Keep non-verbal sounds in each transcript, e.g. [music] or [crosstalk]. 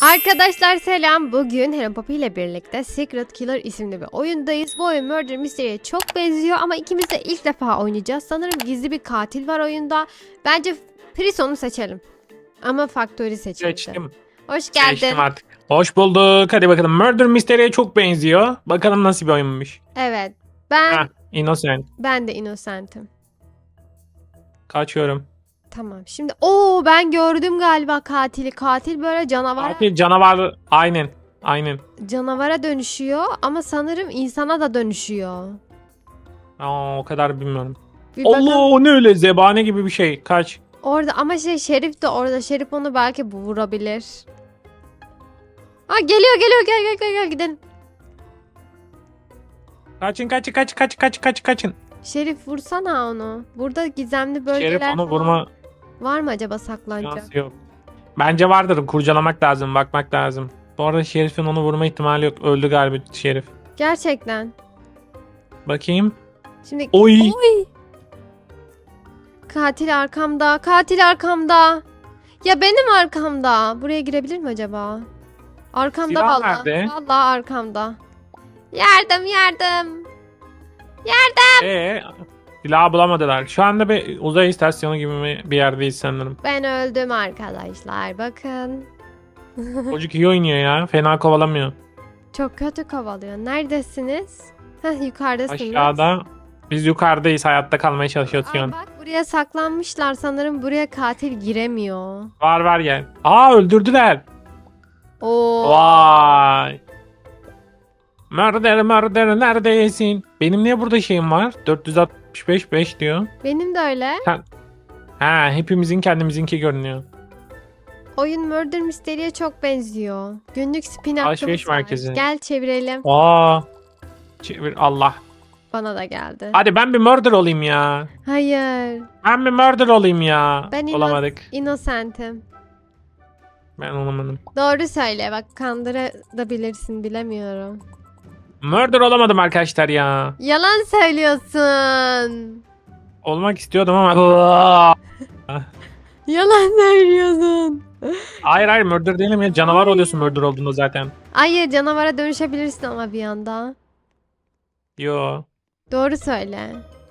Arkadaşlar selam. Bugün Hello Poppy ile birlikte Secret Killer isimli bir oyundayız. Bu oyun Murder Mystery'e çok benziyor ama ikimiz de ilk defa oynayacağız. Sanırım gizli bir katil var oyunda. Bence Prison'u seçelim. Ama Factory seçelim. Seçtim. Hoş geldin. Seçtim artık. Hoş bulduk. Hadi bakalım. Murder Mystery'e çok benziyor. Bakalım nasıl bir oyunmuş. Evet. Ben Ha, Innocent. ben de Innocent'im. Kaçıyorum. Tamam. Şimdi o ben gördüm galiba katili. Katil böyle canavara Katil canavar. Aynen. Aynen. canavara dönüşüyor ama sanırım insana da dönüşüyor. Aa, o kadar bilmiyorum. Bir. Allah o ne öyle zebane gibi bir şey. Kaç. Orada ama şey Şerif de orada. Şerif onu belki vurabilir. Aa geliyor geliyor gel gel gel gel gidelim. Kaçın kaçın kaç kaç kaç kaç kaçın. Şerif vursana onu. Burada gizemli bölgeler Şerif onu falan vurma var mı acaba saklanacak? şansı yok. Bence vardır. Kurcalamak lazım. Bakmak lazım. Bu arada Şerif'in onu vurma ihtimali yok. Öldü galiba Şerif. Gerçekten. Bakayım. Şimdi Oy. Oy! Katil arkamda. Katil arkamda. Ya benim arkamda. Buraya girebilir mi acaba? Arkamda Silah vallahi. nerede? Vallahi arkamda. Yardım yardım. Ee, silah bulamadılar. Şu anda bir uzay istasyonu gibi bir yerdeyiz sanırım. Ben öldüm arkadaşlar. Bakın. [laughs] Çocuk iyi oynuyor ya. Fena kovalamıyor. Çok kötü kovalıyor. Neredesiniz? Heh yukarıdasınız. Aşağıda. Biz yukarıdayız. Hayatta kalmaya çalışıyoruz şu Aa, an. bak buraya saklanmışlar sanırım. Buraya katil giremiyor. Var var gel. Aa öldürdüler. Oo. Vay. Murder murder neredesin? Benim niye burada şeyim var? 465 5 diyor. Benim de öyle. Ha hepimizin kendimizinki görünüyor. Oyun Murder Mystery'e çok benziyor. Günlük spin Alışveriş hakkımız var. merkezi. Gel çevirelim. Aa. Çevir Allah. Bana da geldi. Hadi ben bir murder olayım ya. Hayır. Ben bir murder olayım ya. Ben inno- Olamadık. Innocent'im. Ben olamadım. Doğru söyle. Bak kandırabilirsin bilemiyorum. Murder olamadım arkadaşlar ya. Yalan söylüyorsun. Olmak istiyordum ama. [laughs] Yalan söylüyorsun. hayır hayır murder değilim ya. Canavar oluyorsun murder olduğunda zaten. Hayır canavara dönüşebilirsin ama bir anda. Yo. Doğru söyle.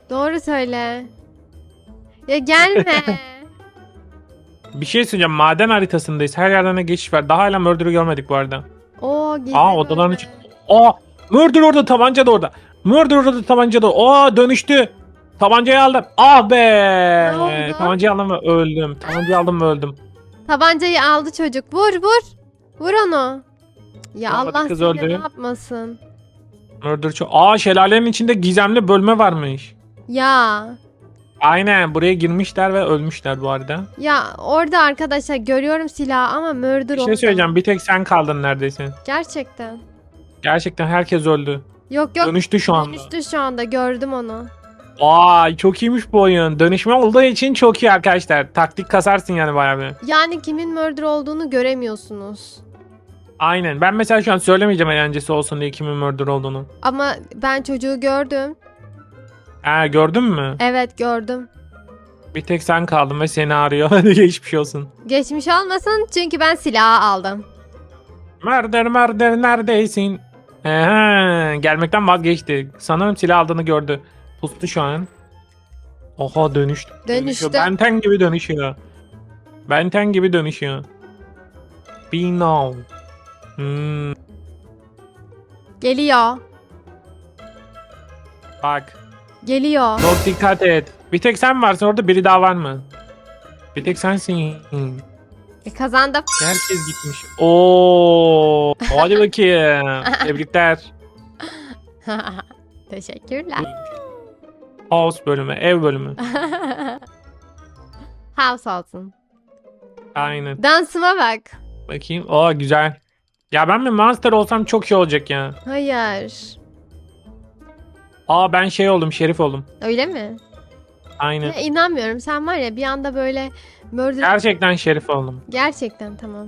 Doğru söyle. Ya gelme. [laughs] Bir şey söyleyeceğim. Maden haritasındayız. Her yerden de geçiş var. Daha hala murder'ı görmedik bu arada. Oo gizli Aa odaların bölme. içi. Aa murder orada tabanca da orada. Murder orada tabanca da. Aa dönüştü. Tabancayı aldım. Ah be. Ne oldu? Tabancayı aldım ve öldüm. Tabancayı aldım ve öldüm. Tabancayı aldı çocuk. Vur vur. Vur onu. Ya Vuramadı, Allah kız seni öldü. ne yapmasın. Murder çok. Aa şelalenin içinde gizemli bölme varmış. Ya. Aynen buraya girmişler ve ölmüşler bu arada. Ya orada arkadaşlar görüyorum silahı ama murder Bir şey orada. söyleyeceğim. Bir tek sen kaldın neredeyse. Gerçekten. Gerçekten herkes öldü. Yok yok. Dönüştü şu anda. Dönüştü şu anda gördüm onu. Aa çok iyiymiş bu oyun. Dönüşme olduğu için çok iyi arkadaşlar. Taktik kasarsın yani bayağı bir. Yani kimin murder olduğunu göremiyorsunuz. Aynen. Ben mesela şu an söylemeyeceğim eğlencesi olsun diye kimin murder olduğunu. Ama ben çocuğu gördüm. Ha gördün mü? Evet gördüm. Bir tek sen kaldın ve seni arıyor. [laughs] Hadi geçmiş olsun. Geçmiş olmasın çünkü ben silahı aldım. Murder murder neredesin? Aha, gelmekten vazgeçti. Sanırım silah aldığını gördü. Pustu şu an. Oha dönüştü. Dönüştü. Benten gibi dönüşüyor. Benten gibi dönüşüyor. Be now. Hmm, Geliyor. bak. Geliyor. Çok dikkat et. Bir tek sen varsın orada biri daha var mı? Bir tek sensin. E, kazandım. Herkes gitmiş. Oo, [laughs] hadi bakayım. Tebrikler. [laughs] Teşekkürler. House bölümü, ev bölümü. [laughs] House olsun. Aynen. Dansıma bak. Bakayım. Oo güzel. Ya ben bir monster olsam çok iyi olacak ya. Hayır. Aa ben şey oldum, şerif oldum. Öyle mi? Aynen. Ya, inanmıyorum. Sen var ya bir anda böyle murder... Gerçekten şerif oldum. Gerçekten tamam.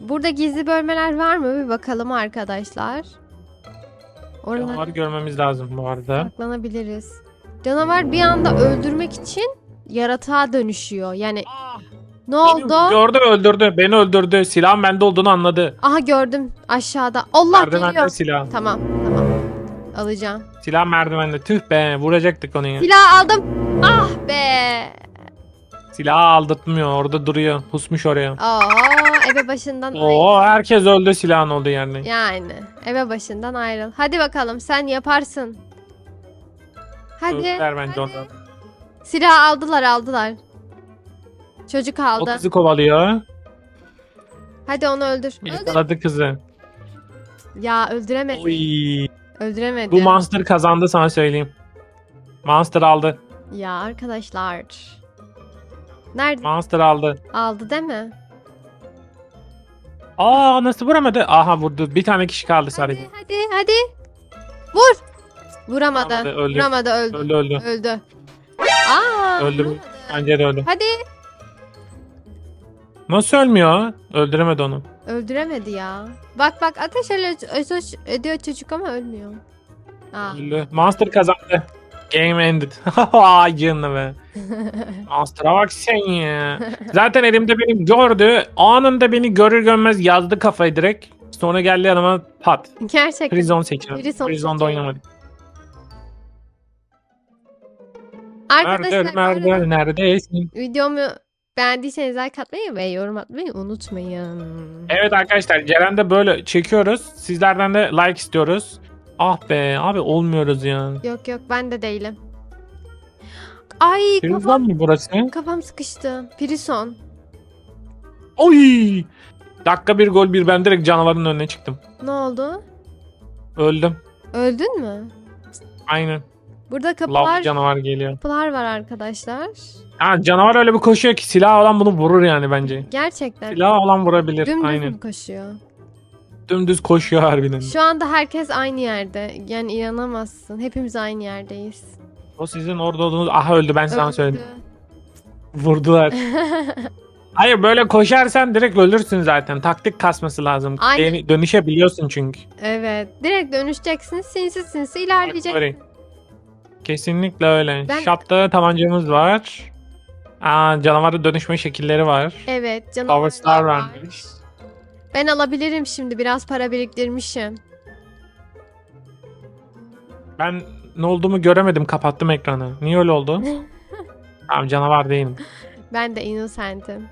Burada gizli bölmeler var mı? Bir bakalım arkadaşlar. Oralar Canavarı görmemiz lazım bu arada. saklanabiliriz. Canavar bir anda öldürmek için yaratığa dönüşüyor. Yani Ne oldu? Gördü öldürdü. Beni öldürdü. Silahın bende olduğunu anladı. Aha gördüm aşağıda. Allah Merdivende geliyor. silah. Tamam tamam. Alacağım. Silah merdivende. Tüh be vuracaktık onu ya. Silah aldım. Ah be. Silahı aldırtmıyor. Orada duruyor. Pusmuş oraya. Oo eve başından Oo herkes öldü silahın olduğu yerde. Yani eve başından ayrıl. Hadi bakalım sen yaparsın. Hadi. Öldüler bence ondan. Silah aldılar aldılar. Çocuk O aldı. kızı kovalıyor. Hadi onu öldür. Öldür. Yakaladı kızı. Ya öldüremedi. Oy. Öldüremedi. Bu monster kazandı sana söyleyeyim. Monster aldı. Ya arkadaşlar. Nerede? Monster aldı. Aldı değil mi? Aa nasıl vuramadı? Aha vurdu. Bir tane kişi kaldı sadece. Hadi hadi hadi. Vur. Vuramadı. Vuramadı, öldü. Vuramadı öldü. Öldü öldü. Öldü. Aa. Öldü. Bence de öldü. Hadi. Nasıl ölmüyor? Öldüremedi onu. Öldüremedi ya. Bak bak ateş ediyor çocuk ama ölmüyor. Aa. Öldü. Monster kazandı. Game ended. Ay [laughs] canına be. [laughs] Monster'a bak sen ya. Zaten elimde benim gördü. Anında beni görür görmez yazdı kafayı direkt. Sonra geldi yanıma pat. Gerçekten. Prison seçiyor. Prison Prison'da seçiyor. oynamadık. Arkadaşlar Merder bu arada merder neredesin? videomu beğendiyseniz like atmayı ve yorum atmayı unutmayın. Evet arkadaşlar Ceren de böyle çekiyoruz. Sizlerden de like istiyoruz. Ah be abi olmuyoruz ya. Yok yok ben de değilim. Ay kafam, mu burası? kafam sıkıştı. Prison. Oy! Dakika bir gol bir ben direkt canavarın önüne çıktım. Ne oldu? Öldüm. Öldün mü? Aynen. Burada Lav kapılar, canavar geliyor. kapılar var arkadaşlar. Ha, canavar öyle bir koşuyor ki silah olan bunu vurur yani bence. Gerçekten. Silah olan vurabilir. Dümdüz Aynen. mü koşuyor? Dümdüz koşuyor harbiden. Şu anda herkes aynı yerde. Yani inanamazsın. Hepimiz aynı yerdeyiz. O sizin orada olduğunuz... Aha öldü ben sana Öldü. söyledim. Vurdular. [laughs] Hayır böyle koşarsan direkt ölürsün zaten. Taktik kasması lazım. Aynen. Deni- Dönüşebiliyorsun çünkü. evet. Direkt dönüşeceksin. Sinsi sinsi ilerleyeceksin. böyle. Kesinlikle öyle. Ben- Şapta tabancamız var. Aa, canavara dönüşme şekilleri var. Evet. Power Canavarlar Star var. varmış. Ben alabilirim şimdi. Biraz para biriktirmişim. Ben ne olduğumu göremedim. Kapattım ekranı. Niye öyle oldu? [laughs] tamam canavar değilim. Ben de Innocent'im.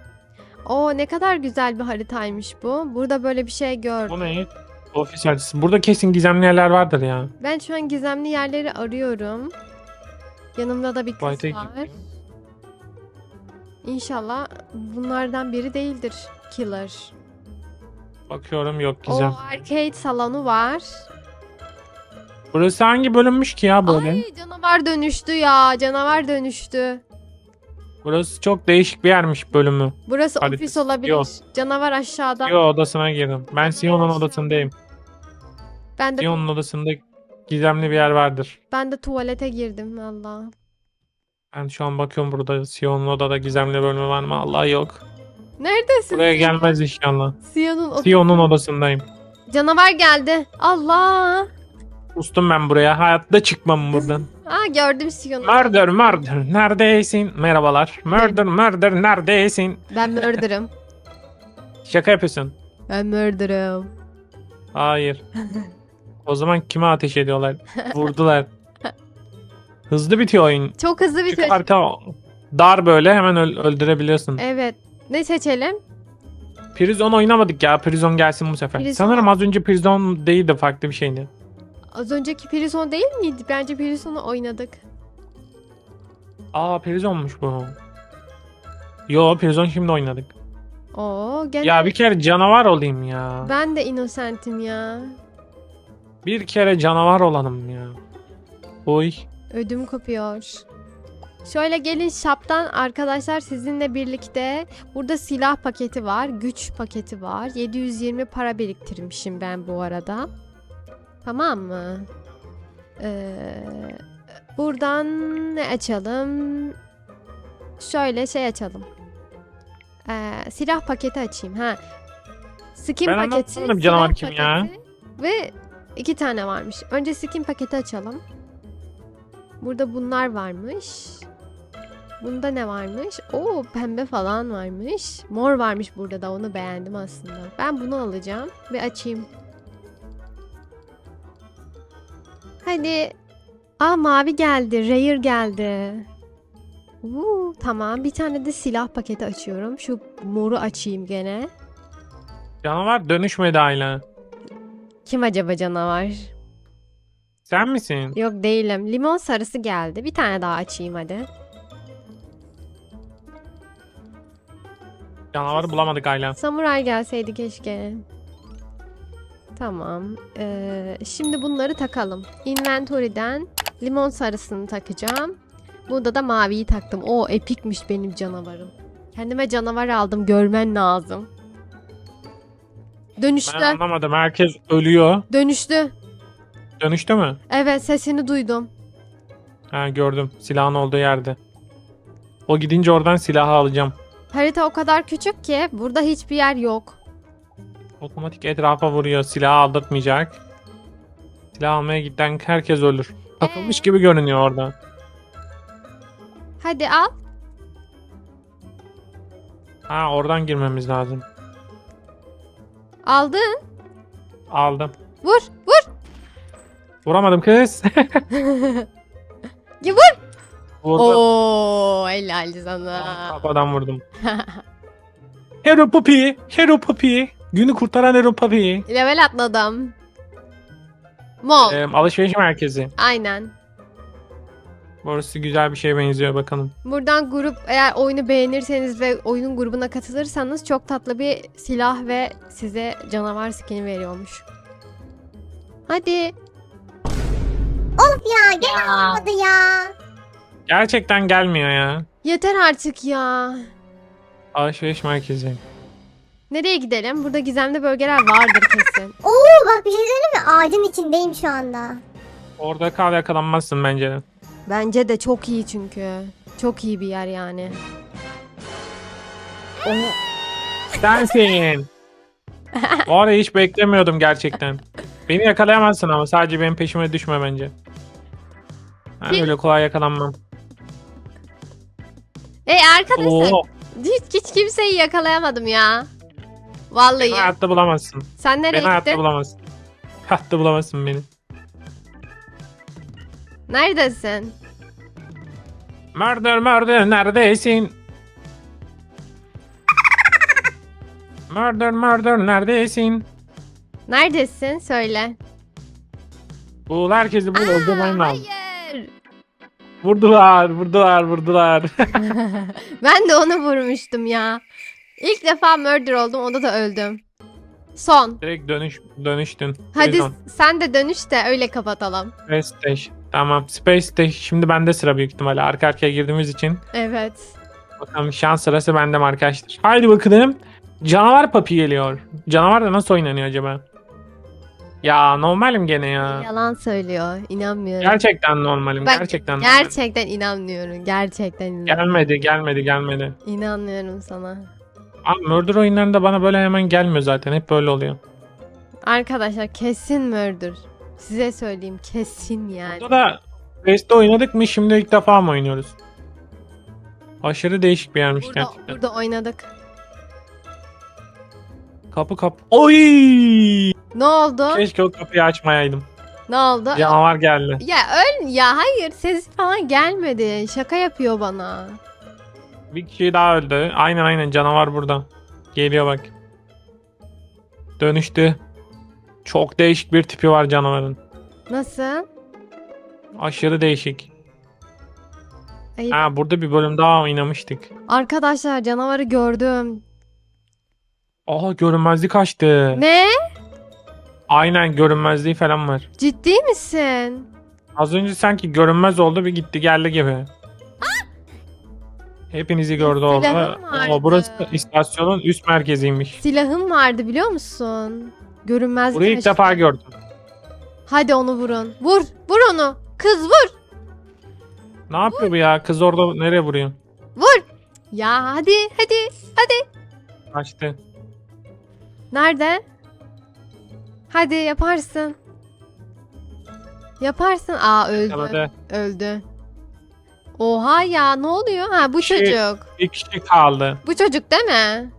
Oo ne kadar güzel bir haritaymış bu. Burada böyle bir şey gördüm. Bu ne? Ofis haritası. Burada kesin gizemli yerler vardır ya. Ben şu an gizemli yerleri arıyorum. Yanımda da bir kız Tuvalete var. gittim. İnşallah bunlardan biri değildir killer. Bakıyorum yok O gizem. arcade salonu var. Burası hangi bölünmüş ki ya böyle? Ay canavar dönüştü ya. Canavar dönüştü. Burası çok değişik bir yermiş bölümü. Burası Haritası. ofis olabilir. Yok. Canavar aşağıda. Yo odasına girdim. Ben Sion'un odasındayım. Ben de Sion'un odasında gizemli bir yer vardır. ben de tuvalete girdim valla. Ben şu an bakıyorum burada Sion'un odada gizemli bölümü var mı? Allah yok. Neredesin? Buraya gelmez inşallah. Sion'un o- Sion'un odasındayım. Canavar geldi. Allah. Ustum ben buraya. Hayatta çıkmam buradan. Aa gördüm Sion'u. Murder, murder, neredesin? Merhabalar. Murder, murder, neredesin? Ben murder'ım. [laughs] Şaka yapıyorsun. Ben murder'ım. Hayır. O zaman kime ateş ediyorlar? Vurdular. Hızlı bitiyor oyun. Çok hızlı Çünkü bitiyor. harita dar böyle hemen öl- öldürebiliyorsun. Evet. Ne seçelim? Prison oynamadık ya. Prison gelsin bu sefer. Prison- Sanırım az önce Prison değildi farklı bir şeydi. Az önceki Prison değil miydi? Bence Prison'u oynadık. Aa Prison'muş bu. Yo Prison şimdi oynadık. Oo gene Ya bir kere canavar olayım ya. ben de Innocent'im ya. Bir kere canavar olalım ya. Oy. Ödüm kopuyor. Şöyle gelin shop'tan arkadaşlar sizinle birlikte burada silah paketi var, güç paketi var. 720 para biriktirmişim ben bu arada. Tamam mı? Ee, buradan ne açalım? Şöyle şey açalım. Ee, silah paketi açayım. Ha. Skin Ben paketi, anlamadım canavar silah kim ya? Ve iki tane varmış. Önce skin paketi açalım. Burada bunlar varmış. Bunda ne varmış? Oo pembe falan varmış. Mor varmış burada da onu beğendim aslında. Ben bunu alacağım ve açayım. Hadi. Aa mavi geldi. Rare geldi. Uuu, tamam bir tane de silah paketi açıyorum. Şu moru açayım gene. Canavar dönüşmedi hala. Kim acaba canavar? Sen misin? Yok değilim. Limon sarısı geldi. Bir tane daha açayım hadi. Canavarı bulamadık hala. Samuray gelseydi keşke. Tamam. Ee, şimdi bunları takalım. Inventory'den limon sarısını takacağım. Burada da maviyi taktım. O epikmiş benim canavarım. Kendime canavar aldım. Görmen lazım. Dönüştü. Ben anlamadım. Herkes ölüyor. Dönüştü. Dönüştü mü? Evet sesini duydum. Ha gördüm. Silahın olduğu yerde. O gidince oradan silahı alacağım. Harita o kadar küçük ki burada hiçbir yer yok. Otomatik etrafa vuruyor. Silahı aldırtmayacak. Silah almaya giden herkes ölür. Takılmış Ee? gibi görünüyor orada. Hadi al. Ha oradan girmemiz lazım. Aldın. Aldım. Vur. Vur. Vuramadım kız. [laughs] [laughs] Ya vur. Vurdum. Oo helal sana. Kafadan vurdum. [laughs] Hero Puppy. Hero Puppy. Günü kurtaran Hero Puppy. Level atladım. Mol. Ee, alışveriş merkezi. Aynen. Burası güzel bir şeye benziyor bakalım. Buradan grup eğer oyunu beğenirseniz ve oyunun grubuna katılırsanız çok tatlı bir silah ve size canavar skin veriyormuş. Hadi. Ya gene olmadı ya. Gerçekten gelmiyor ya. Yeter artık ya. Alışveriş merkezi. Nereye gidelim? Burada gizemli bölgeler vardır kesin. [laughs] Oo bak bir şey söyleyeyim mi? Ağacın içindeyim şu anda. Orada kal yakalanmazsın bence de. Bence de çok iyi çünkü. Çok iyi bir yer yani. Sensin. Bu arada hiç beklemiyordum gerçekten. Beni yakalayamazsın ama sadece benim peşime düşme bence. Ben öyle kolay yakalanmam. Ey arkadaşlar Oo, hiç, hiç kimseyi yakalayamadım ya. Vallahi. beni hayatta bulamazsın. Sen nereye Beni hayatta gittin? bulamazsın. Hayatta bulamazsın beni. Neredesin? Murder murder neredesin? Murder murder neredesin? Neredesin? Söyle. Bul herkesi bul öldürmen lazım. Hayır. Vurdular vurdular vurdular. [laughs] ben de onu vurmuştum ya. İlk defa murder oldum onda da öldüm. Son. Direkt dönüş dönüştün. Hadi sen de dönüş de öyle kapatalım. Space Station. Tamam Space Station. Şimdi bende sıra büyük ihtimalle. Arka arkaya girdiğimiz için. Evet. Bakalım şans sırası bende mi arkadaşlar? Haydi bakalım. Canavar papi geliyor. Canavar da nasıl oynanıyor acaba? Ya normalim gene ya. Yalan söylüyor. İnanmıyorum. Gerçekten normalim. Ben gerçekten normalim. Gerçekten inanmıyorum. Gerçekten inanmıyorum. Gelmedi gelmedi gelmedi. İnanmıyorum sana. Abi Murder oyunlarında bana böyle hemen gelmiyor zaten. Hep böyle oluyor. Arkadaşlar kesin murder. Size söyleyeyim kesin yani. Burada da Face'de oynadık mı şimdi ilk defa mı oynuyoruz? Aşırı değişik bir yermiş Burada, gerçekten. burada oynadık. Kapı kapı. Oy! Ne oldu? Keşke o kapıyı açmayaydım. Ne oldu? Canavar geldi. Ya öl ya hayır ses falan gelmedi. Şaka yapıyor bana. Bir kişi daha öldü. Aynen aynen canavar burada. Geliyor bak. Dönüştü. Çok değişik bir tipi var canavarın. Nasıl? Aşırı değişik. Ayıp. Ha burada bir bölüm daha oynamıştık. Arkadaşlar canavarı gördüm. Aa görünmezlik açtı. Ne? Aynen görünmezliği falan var. Ciddi misin? Az önce sanki görünmez oldu bir gitti geldi gibi. Hepinizi gördü orada. Silahım vardı. Ama burası istasyonun üst merkeziymiş. Silahım vardı biliyor musun? Görünmez Burayı ilk kaçtı. defa gördüm. Hadi onu vurun. Vur. Vur onu. Kız vur. Ne yapıyor bu ya? Kız orada nereye vuruyor? Vur. Ya hadi hadi hadi. Kaçtı. Nerede? Hadi yaparsın. Yaparsın. Aa öldü. Yakaladı. Öldü. Oha ya ne oluyor? Ha bu Şey- çocuk. Bir kişi kaldı. Bu çocuk değil mi?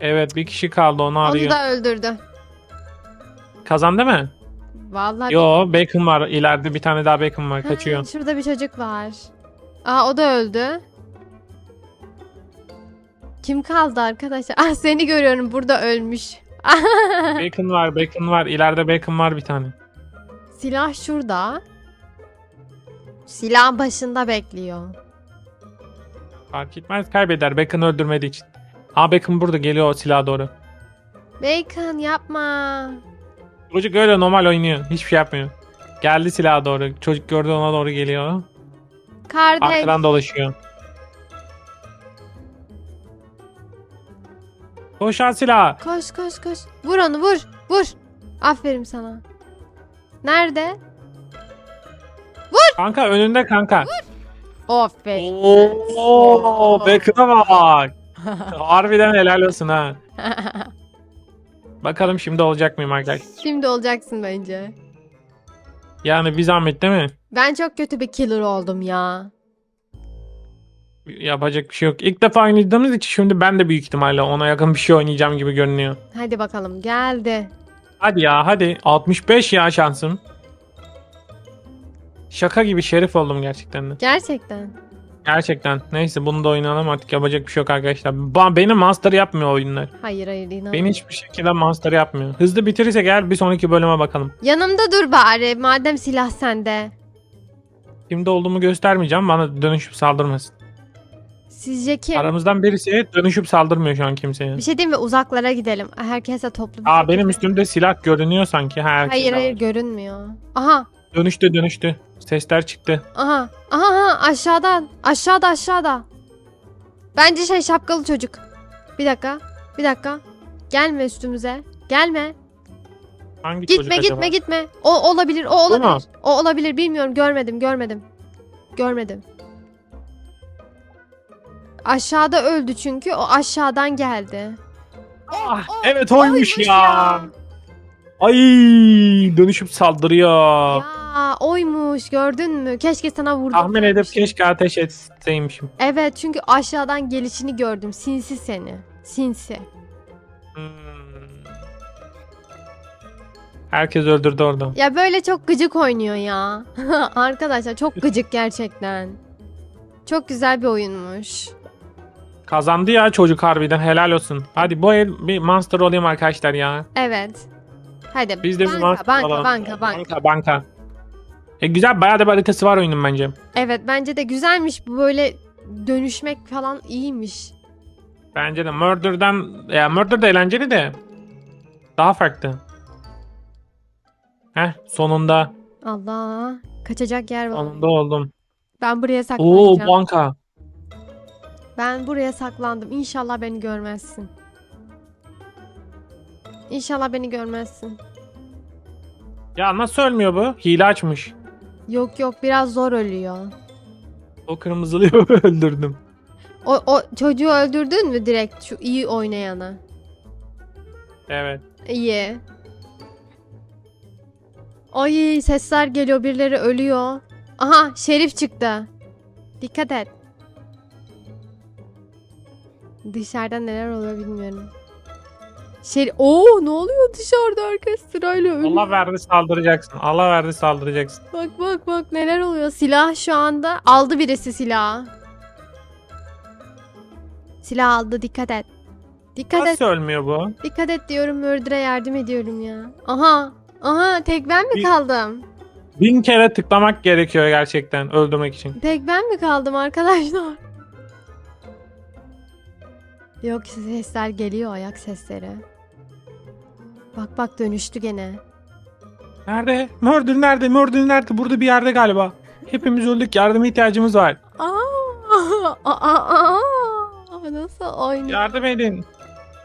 Evet bir kişi kaldı onu Onu arıyor. da öldürdü. Kazandı mı? Vallahi Yo Bacon var. İleride bir tane daha Bacon var. Ha, Kaçıyor. Şurada bir çocuk var. Aa o da öldü. Kim kaldı arkadaşlar? Ah seni görüyorum burada ölmüş. [laughs] Bacon var. Bacon var. İleride Bacon var bir tane. Silah şurada. Silah başında bekliyor. Fark etmez. Kaybeder. Bacon öldürmediği için. Aa Bacon burada geliyor o silaha doğru. Bacon yapma. Çocuk öyle normal oynuyor. Hiçbir şey yapmıyor. Geldi silaha doğru. Çocuk gördü ona doğru geliyor. Kardeş. Arkadan dolaşıyor. Koşan silah. Koş koş koş. Vur onu vur. Vur. Aferin sana. Nerede? Kanka önünde kanka. Aferin. Oo, Bacon'a bak. Harbiden helal olsun ha. [laughs] Bakalım şimdi olacak mıyım arkadaşlar? Şimdi olacaksın bence. Yani bir zahmet değil mi? Ben çok kötü bir killer oldum ya. Yapacak bir şey yok. İlk defa oynadığımız için şimdi ben de büyük ihtimalle ona yakın bir şey oynayacağım gibi görünüyor. Hadi bakalım geldi. Hadi ya hadi. 65 ya şansım. Şaka gibi şerif oldum gerçekten de. Gerçekten. Gerçekten. Neyse bunu da oynayalım artık yapacak bir şey yok arkadaşlar. Ba beni master yapmıyor oyunlar. Hayır hayır inan. Beni hiçbir şekilde master yapmıyor. Hızlı bitirirse gel bir sonraki bölüme bakalım. Yanımda dur bari madem silah sende. Kimde olduğumu göstermeyeceğim bana dönüşüp saldırmasın. Sizce kim? Aramızdan birisi dönüşüp saldırmıyor şu an kimseye. Bir şey diyeyim mi? Uzaklara gidelim. Herkese toplu bir Aa şekilde. benim üstümde silah görünüyor sanki. Ha, herkes Hayır hayır var. görünmüyor. Aha. Dönüştü dönüştü. Sesler çıktı. Aha. Aha aha aşağıdan. Aşağıda aşağıda. Bence şey şapkalı çocuk. Bir dakika. Bir dakika. Gelme üstümüze. Gelme. Hangi Gitme çocuk gitme acaba? gitme. O olabilir. O mu? olabilir. O olabilir. Bilmiyorum. Görmedim. Görmedim. Görmedim. Aşağıda öldü çünkü. O aşağıdan geldi. Ah, evet oymuş oymuş ya. ya. Ay dönüşüp saldırıyor. Ya oymuş. Gördün mü? Keşke sana vurdum. Tahmin edip keşke ateş etseymişim. Evet çünkü aşağıdan gelişini gördüm. Sinsi seni. Sinsi. Hmm. Herkes öldürdü orada. Ya böyle çok gıcık oynuyor ya. [laughs] Arkadaşlar çok gıcık gerçekten. Çok güzel bir oyunmuş. Kazandı ya çocuk harbiden helal olsun. Hadi bu el bir monster olayım arkadaşlar ya. Evet. Hadi Biz de bir banka, monster banka, olalım. banka, banka. Banka banka. E güzel bayağı da bir haritası var oyunun bence. Evet bence de güzelmiş bu böyle dönüşmek falan iyiymiş. Bence de Murder'dan ya Murder da eğlenceli de daha farklı. Heh sonunda Allah. Kaçacak yer var. sonunda oldum. Ben buraya Oo saklanacağım. banka. Ben buraya saklandım. İnşallah beni görmezsin. İnşallah beni görmezsin. Ya nasıl ölmüyor bu? Hile açmış. Yok yok biraz zor ölüyor. O kırmızılıyı [laughs] öldürdüm. O, o çocuğu öldürdün mü direkt şu iyi oynayanı? Evet. İyi. Ay sesler geliyor birileri ölüyor. Aha Şerif çıktı. Dikkat et. Dışarıda neler oluyor bilmiyorum. Şerif... Oo ne oluyor dışarıda herkes sırayla ölüyor. Allah verdi saldıracaksın. Allah verdi saldıracaksın. Bak bak bak neler oluyor. Silah şu anda aldı birisi silahı. Silah aldı dikkat et. Dikkat et. Nasıl ölmüyor bu? Dikkat et diyorum Murder'a yardım ediyorum ya. Aha. Aha tek ben mi Bir- kaldım? Bin kere tıklamak gerekiyor gerçekten öldürmek için. Tek ben mi kaldım arkadaşlar? Yok sesler geliyor ayak sesleri. Bak bak dönüştü gene. Nerede? Murder nerede? Murder nerede? Burada bir yerde galiba. Hepimiz öldük. Yardıma ihtiyacımız var. Aa, [laughs] aa, aa, aa. Nasıl oynuyor? Yardım edin.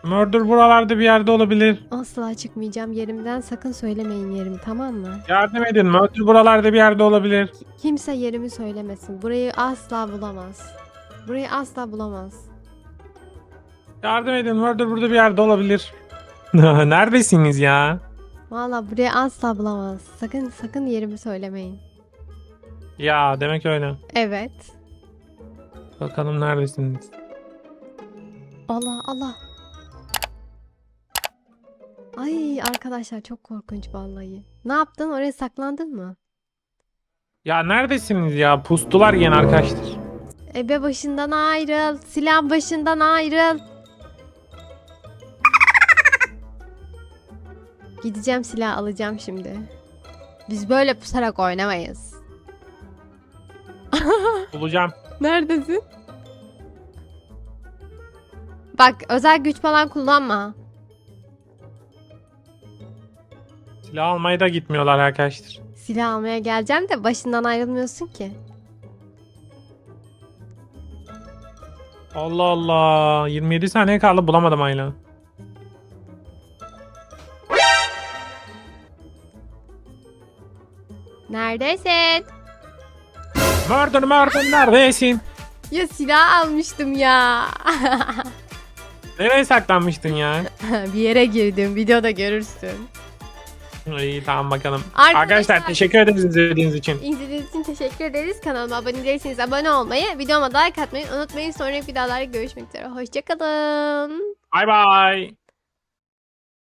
Murder buralarda bir yerde olabilir. Asla çıkmayacağım yerimden. Sakın söylemeyin yerimi tamam mı? Yardım edin. Murder buralarda bir yerde olabilir. Kimse yerimi söylemesin. Burayı asla bulamaz. Burayı asla bulamaz. Yardım edin. Murder burada bir yerde olabilir. [laughs] Neredesiniz ya? Valla burayı asla bulamaz. Sakın sakın yerimi söylemeyin. Ya demek öyle. Evet. Bakalım neredesiniz? Allah Allah. Ay arkadaşlar çok korkunç vallahi. Ne yaptın? Oraya saklandın mı? Ya neredesiniz ya? Pustular yine arkadaşlar. Ebe başından ayrıl. Silah başından ayrıl. Gideceğim silah alacağım şimdi. Biz böyle pusarak oynamayız. [laughs] Bulacağım. Neredesin? Bak özel güç falan kullanma. Silah almaya da gitmiyorlar arkadaşlar. Silah almaya geleceğim de başından ayrılmıyorsun ki. Allah Allah. 27 saniye kaldı bulamadım hala. Neredesin? Murder murder neredesin? Ya silah almıştım ya. [laughs] Nereye saklanmıştın ya? [laughs] Bir yere girdim. Videoda görürsün. İyi tamam bakalım. Arkadaşlar- Arkadaşlar teşekkür ederiz izlediğiniz için. İzlediğiniz için teşekkür ederiz. Kanalıma abone değilseniz abone olmayı, videoma like atmayı unutmayın. Sonraki videolarda görüşmek üzere. Hoşçakalın. Bay bay.